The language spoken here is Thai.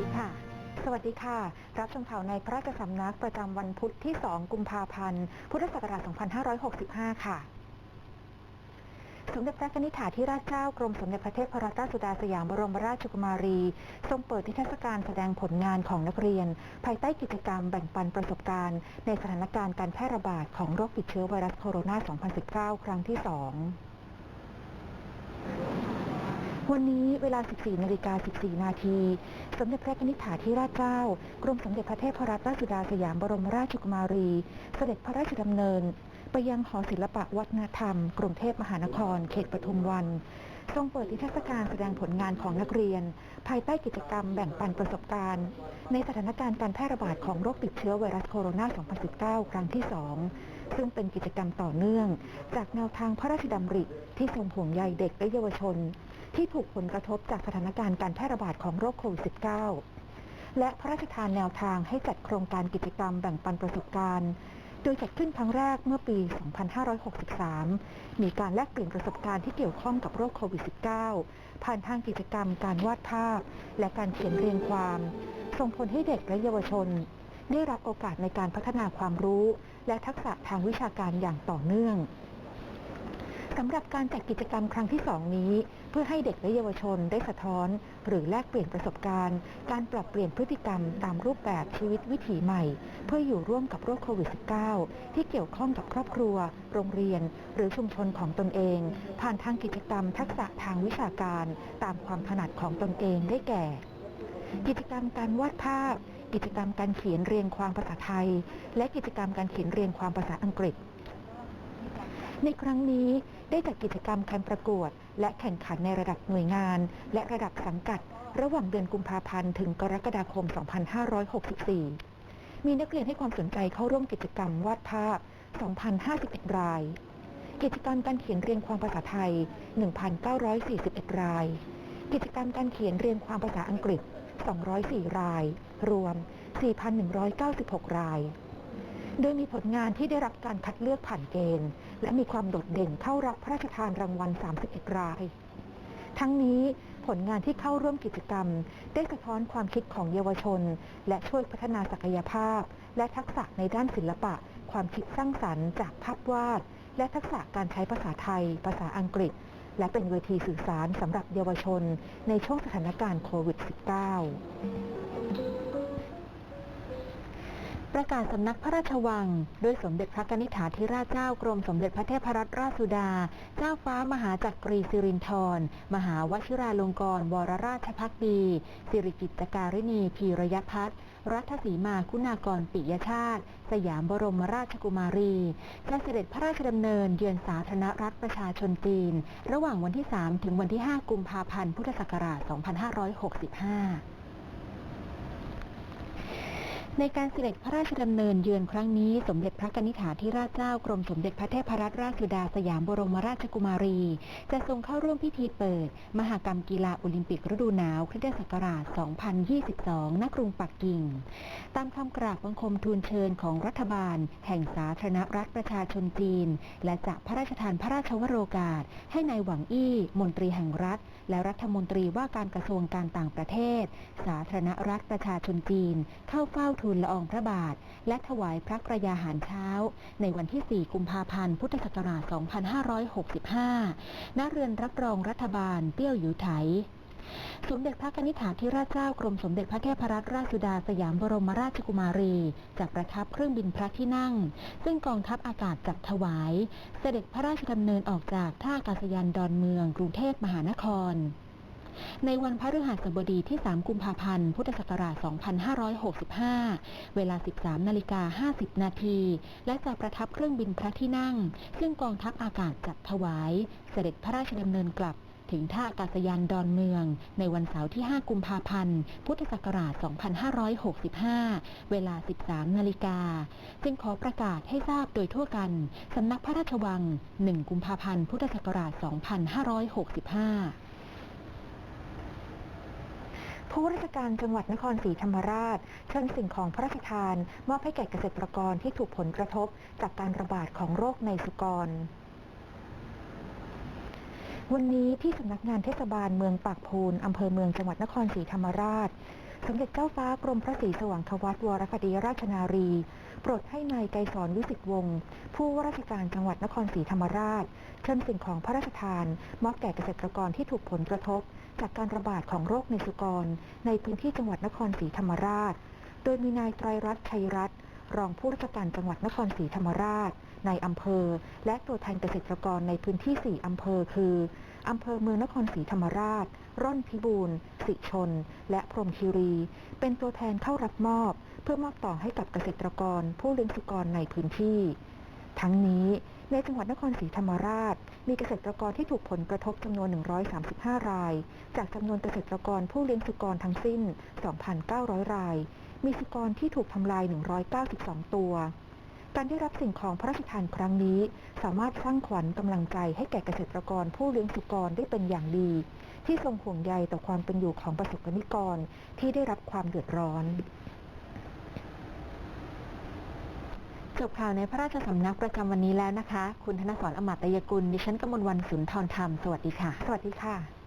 สวัสดีค่ะ รับชมข่าวในพระราชสำนักประจำวันพุธที่ 2 กุมภาพันธ์ พุทธศักราช 2565 ค่ะ สมเด็จพระนิธิถาธิราชเจ้ากรมสมเด็จพระเทพรัตนราชสุดาสยามบรมราชกุมารี ทรงเปิดนิทรรศการแสดงผลงานของนักเรียน ภายใต้กิจกรรมแบ่งปันประสบการณ์ ในสถานการณ์การแพร่ระบาดของโรคติดเชื้อไวรัสโคโรนา 2019 ครั้งที่ 2 วันนี้เวลา 14 นาฬิกา 14 นาที สมเด็จพระนิธิถาธิราชเจ้า กรมสมเด็จพระเทพรัตนราชสุดาสยามบรมราชกุมารี เสด็จพระราชดำเนิน ไปยังหอศิลปะวัฒนธรรม กรุงเทพมหานคร เขตปทุมวัน ทรงเปิดนิทรรศการแสดงผลงานของนักเรียน ภายใต้กิจกรรมแบ่งปันประสบการณ์ ในสถานการณ์การแพร่ระบาดของโรคติดเชื้อไวรัสโคโรนา 2019 ครั้งที่ 2ซึ่งเป็นกิจกรรมต่อเนื่อง จากแนวทางพระราชดำริที่ทรงห่วงใยเด็กและเยาวชน ที่ถูกผลกระทบจากสถานการณ์การแพร่ระบาดของโรคโควิด -19 และพระราชทานแนวทางให้จัดโครงการกิจกรรมแบ่งปันประสบการณ์ โดยจัดขึ้นครั้งแรกเมื่อปี 2563 มีการแลกเปลี่ยนประสบการณ์ที่เกี่ยวข้องกับโรคโควิด -19 ผ่านทางกิจกรรมการวาดภาพ และการเขียนเรียงความ ส่งผลให้เด็กและเยาวชน ได้รับโอกาสในการพัฒนาความรู้ และทักษะทางวิชาการอย่างต่อเนื่อง สำหรับการจัดกิจกรรมครั้งที่ 2 นี้ เพื่อให้เด็กและเยาวชนได้สะท้อน หรือแลกเปลี่ยนประสบการณ์ การปรับเปลี่ยนพฤติกรรมตามรูปแบบชีวิตวิถีใหม่ เพื่ออยู่ร่วมกับโรคโควิด -19 ที่เกี่ยวข้องกับครอบครัว โรงเรียน หรือชุมชนของตนเอง ผ่านทางกิจกรรมทักษะทางวิชาการ ตามความถนัดของตนเองได้แก่ กิจกรรมการวาดภาพ กิจกรรมการเขียนเรียงความภาษาไทย และกิจกรรมการเขียนเรียงความภาษาอังกฤษ ในครั้งนี้ได้จัดกิจกรรมการประกวด และแข่งขันในระดับหน่วยงาน และระดับสังกัด ระหว่างเดือนกุมภาพันธ์ถึงกรกฎาคม 2564 มีนักเรียนให้ความสนใจเข้าร่วมกิจกรรมวาดภาพ 2,051 ราย กิจกรรมการเขียนเรียงความภาษาไทย 1,941 ราย กิจกรรมการเขียนเรียงความภาษาอังกฤษ 204 ราย รวม 4,196 ราย โดยมีผลงานที่ได้รับการคัดเลือกผ่านเกณฑ์ และมีความโดดเด่นเข้ารับพระราชทานรางวัล 31 ราย ทั้งนี้ผลงานที่เข้าร่วมกิจกรรม ได้สะท้อนความคิดของเยาวชน และช่วยพัฒนาศักยภาพ และทักษะในด้านศิลปะ ความคิดสร้างสรรค์จากภาพวาด และทักษะการใช้ภาษาไทย ภาษาอังกฤษ และเป็นเวทีสื่อสารสำหรับเยาวชน ในช่วงสถานการณ์โควิด -19 ประกาศสำนักพระราชวัง โดยสมเด็จพระนิษฐาธิราชเจ้ากรมสมเด็จพระเทพรัตนราชสุดา เจ้าฟ้ามหาจักรีสิรินธร มหาวชิราลงกรณวรราชพักดี สิริกิตการินีพีรยพัฒน์รัฐสีมาคุณากรปิยชาติ สยามบรมราชกุมารีและเสด็จพระราชดำเนินเยือนสาธารณรัฐประชาชนจีน ระหว่างวันที่ 3 ถึงวันที่ 5 กุมภาพันธ์ พุทธศักราช 2565 ในการเสด็จพระราชดำเนินเยือนครั้งนี้สมเด็จพระนิธิาธิราชเจ้ากรมสมเด็จพระเทพรัตนราชสุดาสยามบรมราชกุมารี จะทรงเข้าร่วมพิธีเปิด มหากรรมกีฬาโอลิมปิกฤดูหนาวคริสตศักราช 2022 ณ กรุงปักกิ่ง ตามคำกราบบังคมทูลเชิญของรัฐบาล แห่งสาธารณรัฐประชาชนจีน และจะพระราชทานพระราชวโรกาส ให้ในายหวังอี้มนตรีแห่งรัฐ และรัฐมนตรีว่าการกระทรวงการต่างประเทศ สาธารณรัฐประชาชนจีน เข้าเฝ้าทูลละอองพระบาท และถวายพระกระยาหารเช้า ในวันที่ 4 กุมภาพันธ์ พุทธศักราช 2565 ณ เรือนรับรองรัฐบาลเตี้ยวหยูไถสมเด็จพระนิธิถาธิราชเจ้ากรมสมเด็จพระเทพรัตนราชสุดาสยามบรมราชกุมารีจะประทับเครื่องบินพระที่นั่ง ซึ่งกองทัพอากาศจัดถวาย เสด็จพระราชดำเนินออกจากท่าอากาศยานดอนเมืองกรุงเทพมหานคร ในวันพฤหัสบดีที่ 3 กุมภาพันธ์ พุทธศักราช 2565 เวลา 13 นาฬิกา 50 นาที และจะประทับเครื่องบินพระที่นั่ง ซึ่งกองทัพอากาศจัดถวาย เสด็จพระราชดำเนินกลับถึงท่าอากาศยานดอนเมือง ในวันเสาร์ที่ 5 กุมภาพันธ์ พุทธศักราช 2565 เวลา 13 นาฬิกาจึงขอประกาศให้ทราบโดยทั่วกัน สำนักพระราชวัง 1 กุมภาพันธ์ พุทธศักราช 2565 ผู้ว่าราชการจังหวัดนครศรีธรรมราช เชิญสิ่งของพระราชทาน มอบให้แก่เกษตรกรที่ถูกผลกระทบ จากการระบาดของโรคในสุกรวันนี้ที่สำนักงานเทศบาลเมืองปากพูนอำเภอเมืองจังหวัดนครศรีธรรมราช สมเด็จเจ้าฟ้ากรมพระศรีสว่างควัตวรคดีราชนารี โปรดให้นายไกรสอนวิสิตวงศ์ผู้ว่าราชการจังหวัดนครศรีธรรมราช เชิญสิ่งของพระราชทานมอบแก่เกษตรกรที่ถูกผลกระทบ จากการระบาดของโรคในสุกร ในพื้นที่จังหวัดนครศรีธรรมราช โดยมีนายไตรรัตน์ชัยรัตน์รองผู้ราชการจังหวัดนครศรีธรรมราช ในอำเภอ และตัวแทนเกษตรกรในพื้นที่ 4 อำเภอ คือ อำเภอเมืองนครศรีธรรมราช ร่อนพิบูลสิชน และพรมคีรี เป็นตัวแทนเข้ารับมอบ เพื่อมอบต่อให้กับเกษตรกรผู้เลี้ยงสุกรในพื้นที่ ทั้งนี้ในจังหวัดนครศรีธรรมราช มีเกษตรกรที่ถูกผลกระทบจำนวน 135 ราย จากจำนวนเกษตรกรผู้เลี้ยงสุกรทั้งสิ้น 2,900 ราย มีสุกรที่ถูกทำลาย 192 ตัว การได้รับสิ่งของพระราชทานครั้งนี้ สามารถสร้างขวัญกำลังใจให้แก่เกษตรกรผู้เลี้ยงสุกรได้เป็นอย่างดี ที่ทรงห่วงใยต่อความเป็นอยู่ของประสบกนิกรที่ได้รับความเดือดร้อน จบข่าวในพระราชสำนักประจำวันนี้แล้วนะคะ คุณธนสรอมตยกุล ดิฉันกมลวันสุนทรธรรม สวัสดีค่ะ สวัสดีค่ะ